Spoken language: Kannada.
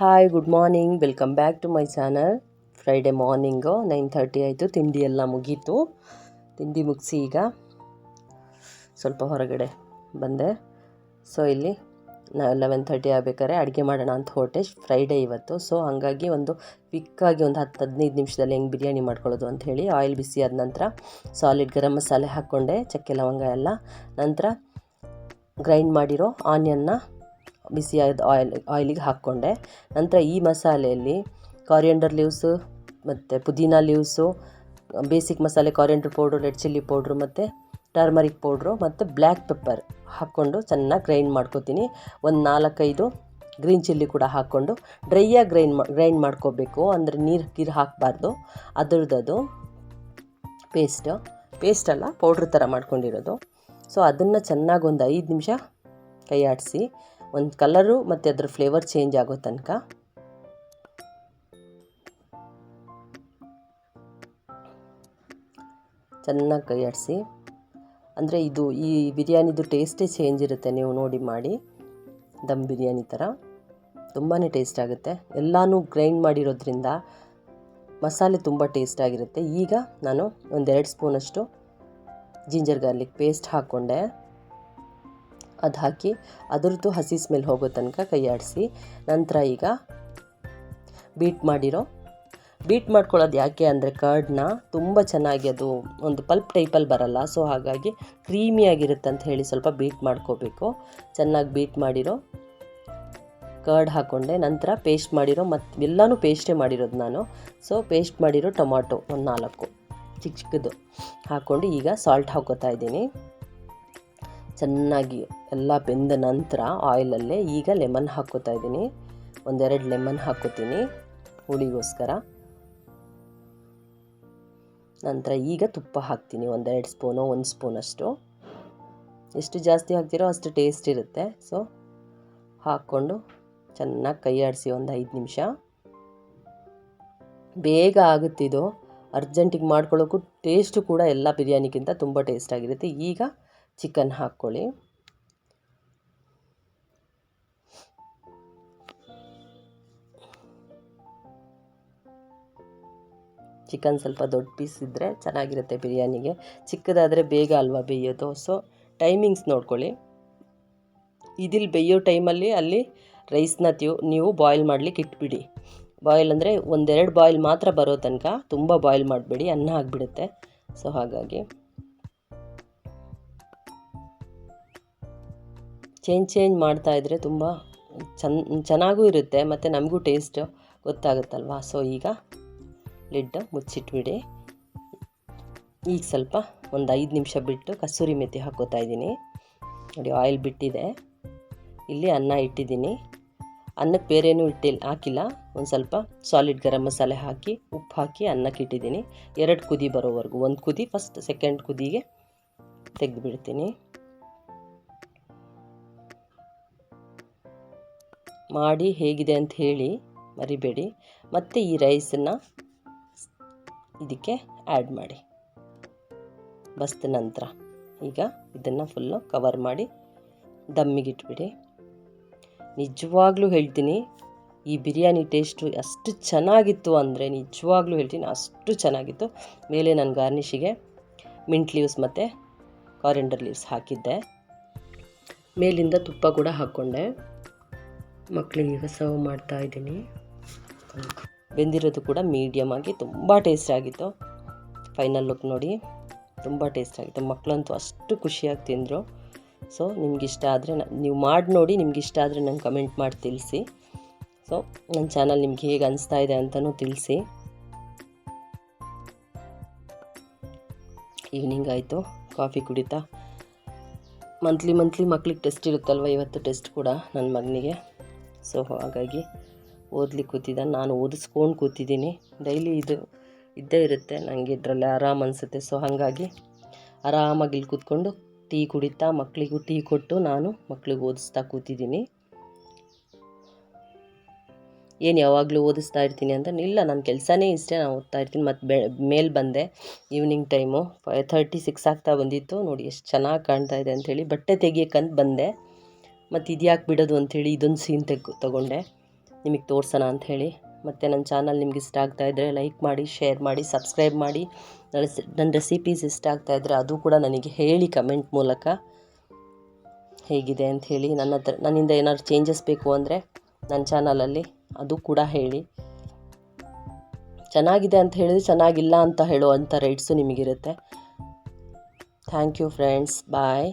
Hi good morning welcome back to my channel Friday morning nine thirty ಆಯಿತು. ತಿಂಡಿ ಎಲ್ಲ ಮುಗೀತು. ತಿಂಡಿ ಮುಗಿಸಿ ಈಗ ಸ್ವಲ್ಪ ಹೊರಗಡೆ ಬಂದೆ. ಸೊ ಇಲ್ಲಿ ನಾವು ಲೆವೆನ್ ತರ್ಟಿ ಆಗಬೇಕಾದ್ರೆ ಅಡುಗೆ ಮಾಡೋಣ ಅಂತ ಹೊರಟೆ. ಫ್ರೈಡೇ ಇವತ್ತು. ಸೊ ಹಾಗಾಗಿ ಒಂದು ಪಿಕ್ಕಾಗಿ ಒಂದು ಹತ್ತು ಹದಿನೈದು ನಿಮಿಷದಲ್ಲಿ ಹೆಂಗೆ ಬಿರಿಯಾನಿ ಮಾಡ್ಕೊಳ್ಳೋದು ಅಂತ ಹೇಳಿ ಆಯಿಲ್ ಬಿಸಿ ಆದ ನಂತರ ಸಾಲಿಡ್ ಗರಂ ಮಸಾಲೆ ಹಾಕ್ಕೊಂಡೆ, ಚಕ್ಕೆ ಲವಂಗ ಎಲ್ಲ. ನಂತರ ಗ್ರೈಂಡ್ ಮಾಡಿರೋ ಆನಿಯನ್ನ ಬಿಸಿಯಾದ ಆಯಿಲ್ ಆಯಿಲಿಗೆ ಹಾಕ್ಕೊಂಡೆ. ನಂತರ ಈ ಮಸಾಲೆಯಲ್ಲಿ ಕಾರಿಯಂಡರ್ ಲೀವ್ಸು ಮತ್ತು ಪುದೀನ ಲೀವ್ಸು ಬೇಸಿಕ್ ಮಸಾಲೆ coriander powder red chilli powder ಮತ್ತು ಟರ್ಮರಿಕ್ ಪೌಡ್ರು ಮತ್ತು ಬ್ಲ್ಯಾಕ್ ಪೆಪ್ಪರ್ ಹಾಕ್ಕೊಂಡು ಚೆನ್ನಾಗಿ ಗ್ರೈಂಡ್ ಮಾಡ್ಕೊತೀನಿ. ಒಂದು ನಾಲ್ಕೈದು ಗ್ರೀನ್ ಚಿಲ್ಲಿ ಕೂಡ ಹಾಕ್ಕೊಂಡು ಡ್ರೈಯಾಗಿ ಗ್ರೈಂಡ್ ಮಾ ಗ್ರೈಂಡ್ ಮಾಡ್ಕೋಬೇಕು. ಅಂದರೆ ನೀರು, ಗೀರು ಹಾಕಬಾರ್ದು. ಅದರದ್ದು ಪೇಸ್ಟ್ ಪೇಸ್ಟ್ ಅಲ್ಲ ಪೌಡ್ರ್ ಥರ ಮಾಡ್ಕೊಂಡಿರೋದು. ಸೊ ಅದನ್ನು ಚೆನ್ನಾಗಿ ಒಂದು ಐದು ನಿಮಿಷ ಕೈ ಆಡಿಸಿ ಒಂದು ಕಲರು ಮತ್ತು ಅದರ ಫ್ಲೇವರ್ ಚೇಂಜ್ ಆಗೋ ತನಕ. ಚೆನ್ನಾಗಿ ಕೈ ಆಡಿಸಿ ಅಂದರೆ ಇದು ಈ ಬಿರಿಯಾನಿದು ಟೇಸ್ಟೇ ಚೇಂಜ್ ಇರುತ್ತೆ ನೀವು ನೋಡಿ ಮಾಡಿ. ದಮ್ ಬಿರಿಯಾನಿ ಥರ ತುಂಬಾ ಟೇಸ್ಟ್ ಆಗುತ್ತೆ. ಎಲ್ಲನೂ ಗ್ರೈಂಡ್ ಮಾಡಿರೋದ್ರಿಂದ ಮಸಾಲೆ ತುಂಬ ಟೇಸ್ಟ್ ಆಗಿರುತ್ತೆ. ಈಗ ನಾನು ಒಂದೆರಡು ಸ್ಪೂನಷ್ಟು ಜಿಂಜರ್ ಗಾರ್ಲಿಕ್ ಪೇಸ್ಟ್ ಹಾಕ್ಕೊಂಡೆ ಅದು ಹಾಕಿ ಅದರದ್ದು ಹಸಿ ಸ್ಮೆಲ್ ಹೋಗೋ ತನಕ ಕೈ ಆಡಿಸಿ ನಂತರ ಈಗ ಬೀಟ್ ಮಾಡಿರೋ. ಬೀಟ್ ಮಾಡ್ಕೊಳ್ಳೋದು ಯಾಕೆ ಅಂದರೆ ಕರ್ಡ್ನ ತುಂಬ ಚೆನ್ನಾಗಿ ಅದು ಒಂದು ಪಲ್ಪ್ ಟೈಪಲ್ಲಿ ಬರಲ್ಲ. ಸೊ ಹಾಗಾಗಿ ಕ್ರೀಮಿಯಾಗಿರುತ್ತೆ ಅಂತ ಹೇಳಿ ಸ್ವಲ್ಪ ಬೀಟ್ ಮಾಡ್ಕೋಬೇಕು. ಚೆನ್ನಾಗಿ ಬೀಟ್ ಮಾಡಿರೋ ಕರ್ಡ್ ಹಾಕ್ಕೊಂಡೆ ನಂತರ ಪೇಸ್ಟ್ ಮಾಡಿರೋ ಮತ್ತು ಎಲ್ಲನೂ ಪೇಸ್ಟೇ ಮಾಡಿರೋದು ನಾನು. ಸೊ ಪೇಸ್ಟ್ ಮಾಡಿರೋ ಟೊಮಾಟೊ ಒಂದು ನಾಲ್ಕು ಚಿಕ್ಕ ಚಿಕ್ಕದು ಹಾಕ್ಕೊಂಡು ಈಗ ಸಾಲ್ಟ್ ಹಾಕೋತಾ ಇದ್ದೀನಿ. ಚೆನ್ನಾಗಿ ಎಲ್ಲ ಬೆಂದ ನಂತರ ಆಯಿಲಲ್ಲೇ ಈಗ ಲೆಮನ್ ಹಾಕ್ಕೋತಾ ಇದ್ದೀನಿ. ಒಂದೆರಡು ಲೆಮನ್ ಹಾಕ್ಕೋತೀನಿ ಹುಳಿಗೋಸ್ಕರ. ನಂತರ ಈಗ ತುಪ್ಪ ಹಾಕ್ತೀನಿ ಒಂದೆರಡು ಸ್ಪೂನು, ಒಂದು ಸ್ಪೂನಷ್ಟು. ಎಷ್ಟು ಜಾಸ್ತಿ ಹಾಕ್ತಿರೋ ಅಷ್ಟು ಟೇಸ್ಟ್ ಇರುತ್ತೆ. ಸೊ ಹಾಕ್ಕೊಂಡು ಚೆನ್ನಾಗಿ ಕೈ ಆಡಿಸಿ ಒಂದು ಐದು ನಿಮಿಷ. ಬೇಗ ಆಗುತ್ತಿದು. ಅರ್ಜೆಂಟಿಗೆ ಮಾಡ್ಕೊಳ್ಳೋಕ್ಕೂ ಟೇಸ್ಟು ಕೂಡ ಎಲ್ಲ ಬಿರಿಯಾನಿಗಿಂತ ತುಂಬ ಟೇಸ್ಟ್ ಆಗಿರುತ್ತೆ. ಈಗ ಚಿಕನ್ ಹಾಕ್ಕೊಳ್ಳಿ. ಚಿಕನ್ ಸ್ವಲ್ಪ ದೊಡ್ಡ ಪೀಸ್ ಇದ್ದರೆ ಚೆನ್ನಾಗಿರುತ್ತೆ ಬಿರಿಯಾನಿಗೆ. ಚಿಕ್ಕದಾದರೆ ಬೇಗ ಅಲ್ವಾ ಬೇಯೋದು. ಸೊ ಟೈಮಿಂಗ್ಸ್ ನೋಡ್ಕೊಳ್ಳಿ. ಇದಿಲ್ಲಿ ಬೇಯೋ ಟೈಮಲ್ಲಿ ಅಲ್ಲಿ ರೈಸ್ನ ತ್ಯೂ, ನೀವು ಬಾಯ್ಲ್ ಮಾಡಲಿಕ್ಕೆ ಇಟ್ಬಿಡಿ. ಬಾಯ್ಲ್ ಅಂದರೆ ಒಂದೆರಡು ಬಾಯ್ಲ್ ಮಾತ್ರ ಬರೋ ತನಕ ತುಂಬ ಬಾಯ್ಲ್ ಮಾಡಬೇಡಿ. ಅನ್ನ ಆಗಿಬಿಡುತ್ತೆ. ಸೊ ಹಾಗಾಗಿ. ಚೇಂಜ್ ಚೇಂಜ್ ಮಾಡ್ತಾ ಇದ್ದರೆ ತುಂಬ ಚೆನ್ನ ಚೆನ್ನಾಗೂ ಇರುತ್ತೆ, ಮತ್ತು ನಮಗೂ ಟೇಸ್ಟ್ ಗೊತ್ತಾಗುತ್ತಲ್ವಾ? ಸೊ ಈಗ ಲಿಡ್ ಮುಚ್ಚಿಟ್ಬಿಡಿ. ಈಗ ಸ್ವಲ್ಪ ಒಂದು ಐದು ನಿಮಿಷ ಬಿಟ್ಟು ಕಸೂರಿ ಮೆಥಿ ಹಾಕೋತಾ ಇದ್ದೀನಿ. ನೋಡಿ ಆಯಿಲ್ ಬಿಟ್ಟಿದೆ. ಇಲ್ಲಿ ಅನ್ನ ಇಟ್ಟಿದ್ದೀನಿ. ಅನ್ನಕ್ಕೆ ಬೇರೇನೂ ಇಟ್ಟಿಲ್ಲ ಹಾಕಿಲ್ಲ. ಒಂದು ಸ್ವಲ್ಪ ಸಾಲಿಡ್ ಗರಂ ಮಸಾಲೆ ಹಾಕಿ, ಉಪ್ಪು ಹಾಕಿ ಅನ್ನಕ್ಕೆ ಇಟ್ಟಿದ್ದೀನಿ. ಎರಡು ಕುದಿ ಬರೋವರೆಗೂ, ಒಂದು ಕುದಿ ಫಸ್ಟ್ ಸೆಕೆಂಡ್ ಕುದಿಗೆ ತೆಗೆದುಬಿಡ್ತೀನಿ. ಮಾಡಿ ಹೇಗಿದೆ ಅಂತ ಹೇಳಿ ಮರಿಬೇಡಿ. ಮತ್ತು ಈ ರೈಸನ್ನು ಇದಕ್ಕೆ ಆ್ಯಡ್ ಮಾಡಿ. ಬಸ್ದ ನಂತರ. ಈಗ ಇದನ್ನು ಫುಲ್ಲು ಕವರ್ ಮಾಡಿ ದಮ್ಮಿಗಿಟ್ಬಿಡಿ ನಿಜವಾಗ್ಲೂ ಹೇಳ್ತೀನಿ, ಈ ಬಿರಿಯಾನಿ ಟೇಸ್ಟು ಅಷ್ಟು ಚೆನ್ನಾಗಿತ್ತು ಅಂದರೆ ನಿಜವಾಗ್ಲೂ ಹೇಳ್ತೀನಿ ಅಷ್ಟು ಚೆನ್ನಾಗಿತ್ತು. ಮೇಲೆ ನಾನು ಗಾರ್ನಿಷಿಗೆ ಮಿಂಟ್ ಲೀವ್ಸ್ ಮತ್ತು ಕಾರಿಂಡರ್ ಲೀವ್ಸ್ ಹಾಕಿದ್ದೆ. ಮೇಲಿಂದ ತುಪ್ಪ ಕೂಡ ಹಾಕ್ಕೊಂಡೆ ಮಕ್ಕಳಿಗೆ ಈಗ ಸರ್ವ್ ಮಾಡ್ತಾ ಇದ್ದೀನಿ. ಬೆಂದಿರೋದು ಕೂಡ ಮೀಡಿಯಮ್ ಆಗಿ ತುಂಬ ಟೇಸ್ಟ್ ಆಗಿತ್ತು. ಫೈನಲ್ ಲುಕ್ ನೋಡಿ, ತುಂಬ ಟೇಸ್ಟ್ ಆಗಿತ್ತು. ಮಕ್ಕಳಂತೂ ಅಷ್ಟು ಖುಷಿಯಾಗಿ ತಿಂದರು. ಸೊ ಇಷ್ಟ ಆದರೆ ನೀವು ಮಾಡಿ ನೋಡಿ ಇಷ್ಟ ಆದರೆ ನಂಗೆ ಕಮೆಂಟ್ ಮಾಡಿ ತಿಳಿಸಿ. ಸೊ ನನ್ನ ಚಾನಲ್ ನಿಮ್ಗೆ ಹೇಗೆ ಅನಿಸ್ತಾ ಇದೆ ಅಂತಲೂ ತಿಳಿಸಿ. ಈವ್ನಿಂಗ್ ಆಯಿತು ಕಾಫಿ ಕುಡಿತಾ. ಮಂತ್ಲಿ ಮಂತ್ಲಿ ಮಕ್ಳಿಗೆ ಟೆಸ್ಟ್ ಇರುತ್ತಲ್ವ, ಇವತ್ತು ಟೆಸ್ಟ್ ಕೂಡ ನನ್ನ ಮಗನಿಗೆ. ಸೊ ಹಾಗಾಗಿ ಓದ್ಲಿಕ್ಕೆ ಕೂತಿದ್ದ. ನಾನು ಓದಿಸ್ಕೊಂಡು ಕೂತಿದ್ದೀನಿ. ಡೈಲಿ ಇದು ಇದ್ದೇ ಇರುತ್ತೆ. ನನಗೆ ಇದರಲ್ಲಿ ಆರಾಮ್ ಅನಿಸುತ್ತೆ. ಸೊ ಹಾಗಾಗಿ ಆರಾಮಾಗಿ ಇಲ್ಲಿ ಕೂತ್ಕೊಂಡು ಟೀ ಕುಡಿತಾ ಮಕ್ಕಳಿಗೂ ಟೀ ಕೊಟ್ಟು ನಾನು ಮಕ್ಕಳಿಗೆ ಓದಿಸ್ತಾ ಕೂತಿದ್ದೀನಿ. ಏನು ಯಾವಾಗಲೂ ಓದಿಸ್ತಾ ಇರ್ತೀನಿ ಅಂತ ಇಲ್ಲ. ನನ್ನ ಕೆಲಸನೇ ಇಷ್ಟೇ. ನಾನು ಓದ್ತಾ ಇರ್ತೀನಿ. ಮತ್ತು ಬೆ, ಮೇಲೆ ಬಂದೆ. Evening time. Five thirty, six ಆಗ್ತಾ ಬಂದಿತ್ತು. ನೋಡಿ, ಎಷ್ಟು ಚೆನ್ನಾಗಿ ಕಾಣ್ತಾ ಇದೆ ಅಂಥೇಳಿ ಬಟ್ಟೆ ತೆಗಿಯೋಕ್ಕಂತ ಬಂದೆ. ಮತ್ತು ಇದ್ಯಾಕೆ ಬಿಡೋದು ಅಂಥೇಳಿ ಇದೊಂದು ಸೀನ್ ತೆಗ್, ತೊಗೊಂಡೆ. ನಿಮಗೆ ತೋರಿಸೋಣ ಅಂತ ಹೇಳಿ ಮತ್ತು ನನ್ನ ಚಾನಲ್ ನಿಮ್ಗೆ ಇಷ್ಟ ಆಗ್ತಾಯಿದ್ರೆ ಲೈಕ್ ಮಾಡಿ ಶೇರ್ ಮಾಡಿ ಸಬ್ಸ್ಕ್ರೈಬ್ ಮಾಡಿ. ನನ್ನ ರೆಸಿಪೀಸ್ ಇಷ್ಟ ಆಗ್ತಾ ಇದ್ದರೆ ಅದು ಕೂಡ ನನಗೆ ಹೇಳಿ ಕಮೆಂಟ್ ಮೂಲಕ ಹೇಗಿದೆ ಅಂತ ಹೇಳಿ ನನ್ನ ಹತ್ರ, ನನ್ನಿಂದ ಏನಾದ್ರು ಚೇಂಜಸ್ ಬೇಕು ಅಂದರೆ ನನ್ನ ಚಾನಲಲ್ಲಿ ಅದು ಕೂಡ ಹೇಳಿ. ಚೆನ್ನಾಗಿದೆ ಅಂತ ಹೇಳಿದ್ರೆ ಚೆನ್ನಾಗಿಲ್ಲ ಅಂತ ಹೇಳೋ ಅಂಥ rights ನಿಮಗಿರುತ್ತೆ. Thank you friends bye